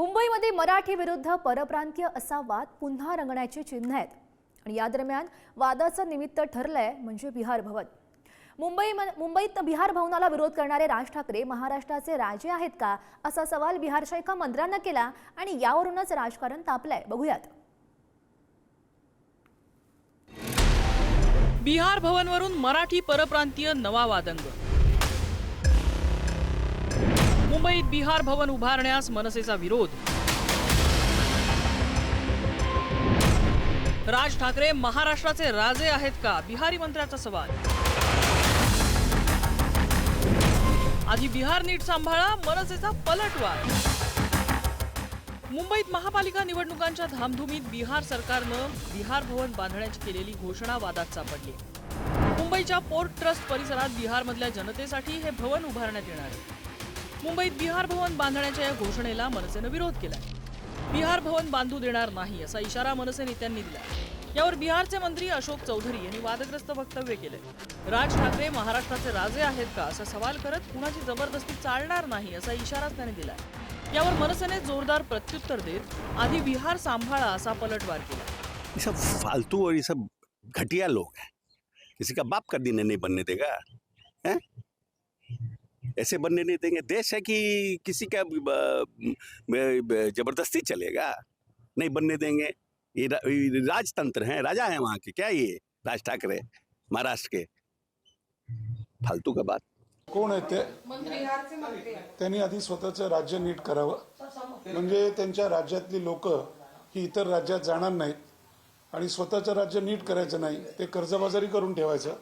मुंबईमध्ये मराठी विरुद्ध परप्रांतीय असा वाद पुन्हा रंगण्याची चिन्ह आहेत. आणि या दरम्यान वादाचं निमित्त ठरलंय म्हणजे बिहार भवन. मुंबई मुंबईत बिहार भवनाला विरोध करणारे राज ठाकरे महाराष्ट्राचे राजे आहेत का असा सवाल बिहारच्या एका मंत्र्यानं केला आणि यावरूनच राजकारण तापलंय. बघूयात. बिहार भवनवरून मराठी परप्रांतीय नवा वादंग. मुंबईत बिहार भवन उभारण्यास मनसेचा विरोध. राज ठाकरे महाराष्ट्राचे राजे आहेत का? बिहारी मंत्र्याचा सवाल. आधी बिहार नीट सांभाळा मनसेचा पलटवार. मुंबईत महापालिका निवडणुकांच्या धामधुमीत बिहार सरकारनं बिहार भवन बांधण्याची केलेली घोषणा वादात सापडली. मुंबईच्या पोर्ट ट्रस्ट परिसरात बिहारमधल्या जनतेसाठी हे भवन उभारण्यात येणार आहे. मुंबईत बिहार भवन बांधण्याच्या या घोषणेला मनसेनं विरोध केलाय. बिहार भवन बांधू देणार नाही असा इशारा मनसे नेत्यांनी दिला यावर बिहारचे मंत्री अशोक चौधरी यांनी वादग्रस्त वक्तव्य केले. राज ठाकरे महाराष्ट्राचे राजे आहेत का असा सवाल करत कुणाची जबरदस्ती चालणार नाही असा इशाराच त्याने दिला यावर मनसेने जोरदार प्रत्युत्तर देत आधी बिहार सांभाळा असा पलटवार केला. सब फालतू और ये सब घटिया लोग हैं। किसी का बाप का दिन नहीं बनने देगा है? ऐसे बनने नहीं देंगे। देश है कि किसी का जबरदस्ती चलेगा? नहीं बनने देंगे। ये राजतंत्र हैं राजा है वहाँ के। क्या ये राज ठाकरे महाराष्ट्र के? फालतू का बात। कोण आहे ते? त्यांनी आधी स्वतःचं राज्य नीट करावं. म्हणजे त्यांच्या राज्यातली लोक ही इतर राज्यात जाणार नाहीत आणि स्वतःचं राज्य नीट करायचं नाही ते कर्जबाजारी करून ठेवायचं.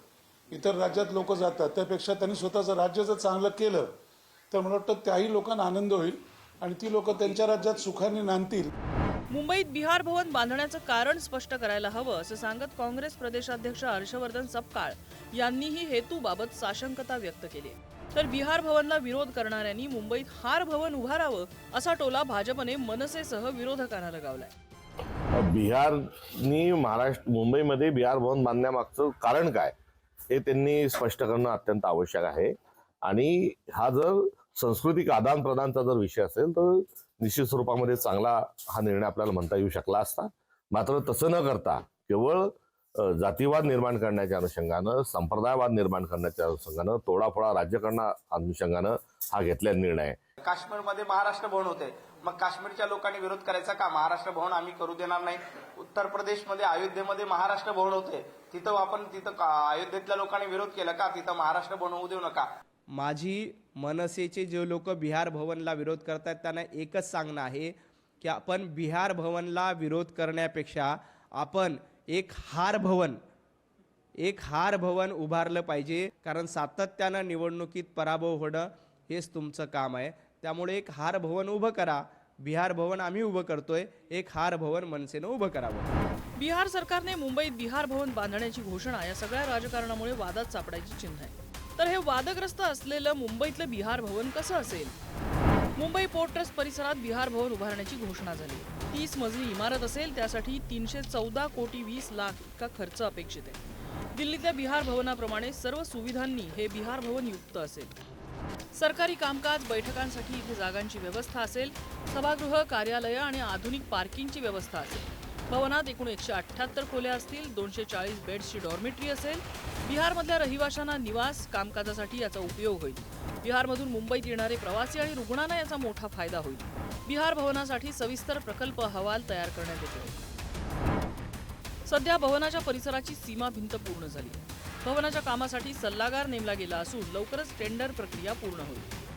इतर राज्यात लोक जातात त्यापेक्षा त्यांनी स्वतःचं राज्य जर चांगलं केलं तर मला वाटतं त्याही लोकांना आनंद होईल आणि ती लोक त्यांच्या राज्यात सुखाने नांदतील. मुंबईत बिहार भवन बांधण्याचं कारण स्पष्ट करायला हवं असं सांगत काँग्रेस प्रदेशाध्यक्ष हर्षवर्धन सपकाळ यांनीही हेतूबाबत साशंकता व्यक्त केली. तर बिहार भवनला विरोध करणाऱ्यांनी मुंबईत हार भवन उभारावं असा टोला भाजपने मनसेसह विरोधकांना लगावलाय. बिहारनी महाराष्ट्र मुंबईमध्ये बिहार भवन बांधण्यामागचं कारण काय? हे त्यांनी स्पष्ट करणं अत्यंत आवश्यक आहे. आणि हा जर सांस्कृतिक आदान प्रदानचा जर विषय असेल तर निश्चित स्वरूपामध्ये चांगला हा निर्णय आपल्याला म्हणता येऊ शकला असता. मात्र तसं न करता केवळ जातीवाद निर्माण करण्याच्या अनुषंगानं संप्रदायवाद निर्माण करण्याच्या अनुषंगानं तोडाफोडा राज्यकरणा अनुषंगानं हा घेतलेला निर्णय काश्मीरमध्ये महाराष्ट्र भवन होते. मग काश्मीरच्या लोकांनी विरोध करायचा का? महाराष्ट्र भवन आम्ही करू देणार नाही. उत्तर प्रदेशमध्ये अयोध्येमध्ये महाराष्ट्र भवन होते. तिथं आपण तिथं का- अयोध्येतल्या लोकांनी विरोध केला का? तिथं महाराष्ट्र भवन होऊ देऊ नका. माझी मनसेचे जे लोक बिहार भवनला विरोध करतात त्यांना एकच सांगणं आहे की आपण बिहार भवनला विरोध करण्यापेक्षा आपण एक हार भवन एक हार भवन उभारलं पाहिजे कारण सातत्यानं निवडणुकीत पराभव होणं हेच तुमचं काम आहे. त्यामुळे एक हार भवन उभं करा. बिहार भवन आम्ही उभं करतोय. एक हार भवन मनसेनं उभं करावं. बिहार सरकारने मुंबईत बिहार भवन बांधण्याची घोषणा या सगळ्या राजकारणामुळे वादात सापडायची चिन्ह आहे. तर हे वादग्रस्त असलेलं मुंबईतलं बिहार भवन कसं असेल? मुंबई पोर्ट ट्रस्ट परिसरात बिहार भवन उभारण्याची घोषणा झाली. तीस मजली इमारत असेल त्यासाठी तीनशे चौदा कोटी वीस लाख इतका खर्च अपेक्षित आहे. दिल्लीतल्या बिहार भवनाप्रमाणे सर्व सुविधांनी हे बिहार भवन युक्त असेल. सरकारी कामकाज बैठकांसाठी इथे जागांची व्यवस्था असेल सभागृह कार्यालय आणि आधुनिक पार्किंगची व्यवस्था असेल. भवनात एकूण एकशे अठ्ठ्याहत्तर खोल्या असतील दोनशे चाळीस बेड्सची डॉर्मेटरी असेल. बिहारमधल्या रहिवाशांना निवास कामकाजासाठी याचा उपयोग होईल. बिहारमधून मुंबईत येणारे प्रवासी आणि रुग्णांना याचा मोठा फायदा होईल. बिहार भवनासाठी सविस्तर प्रकल्प अहवाल तयार करण्यात येतो. सध्या भवनाच्या परिसराची सीमा भिंत पूर्ण झाली. आहे. भवनाच्या कामासाठी सल्लागार नेमला गेला असून लवकरच टेंडर प्रक्रिया पूर्ण होईल.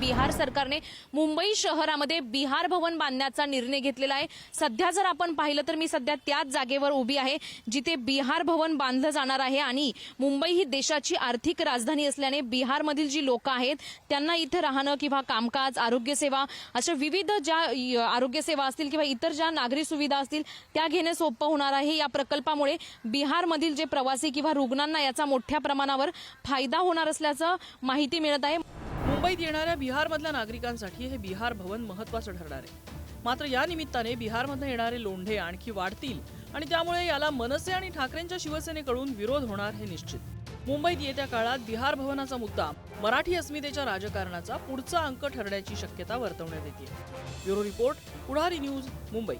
बिहार सरकारने मुंबई शहरामध्ये बिहार भवन बांधण्याचा निर्णय घेतलेला आहे. सध्या जर आपण पाहिलं तर मी सध्या त्याच जागेवर उभी आहे जिथे बिहार भवन बांधलं जाणार आहे आणि मुंबई ही देशाची आर्थिक राजधानी असल्याने बिहारमधील जी लोक आहेत त्यांना इथे राहणं किंवा कामकाज आरोग्यसेवा अशा विविध ज्या आरोग्यसेवा असतील किंवा इतर ज्या नागरी सुविधा असतील त्या घेणे सोपं होणार आहे. या प्रकल्पामुळे बिहारमधील जे प्रवासी किंवा रुग्णांना याचा मोठ्या प्रमाणावर फायदा होणार असल्याचं माहिती मिळत आहे. मुंबईत येणाऱ्या बिहारमधल्या नागरिकांसाठी हे बिहार भवन महत्वाचं ठरणार आहे. मात्र या निमित्ताने बिहारमधून येणारे लोंढे आणखी वाढतील आणि त्यामुळे याला मनसे आणि ठाकरेंच्या शिवसेनेकडून विरोध होणार हे निश्चित. मुंबईत येत्या काळात बिहार भवनाचा मुद्दा मराठी अस्मितेच्या राजकारणाचा पुढचा अंक ठरण्याची शक्यता वर्तवण्यात येते. Bureau report Pudhari news Mumbai.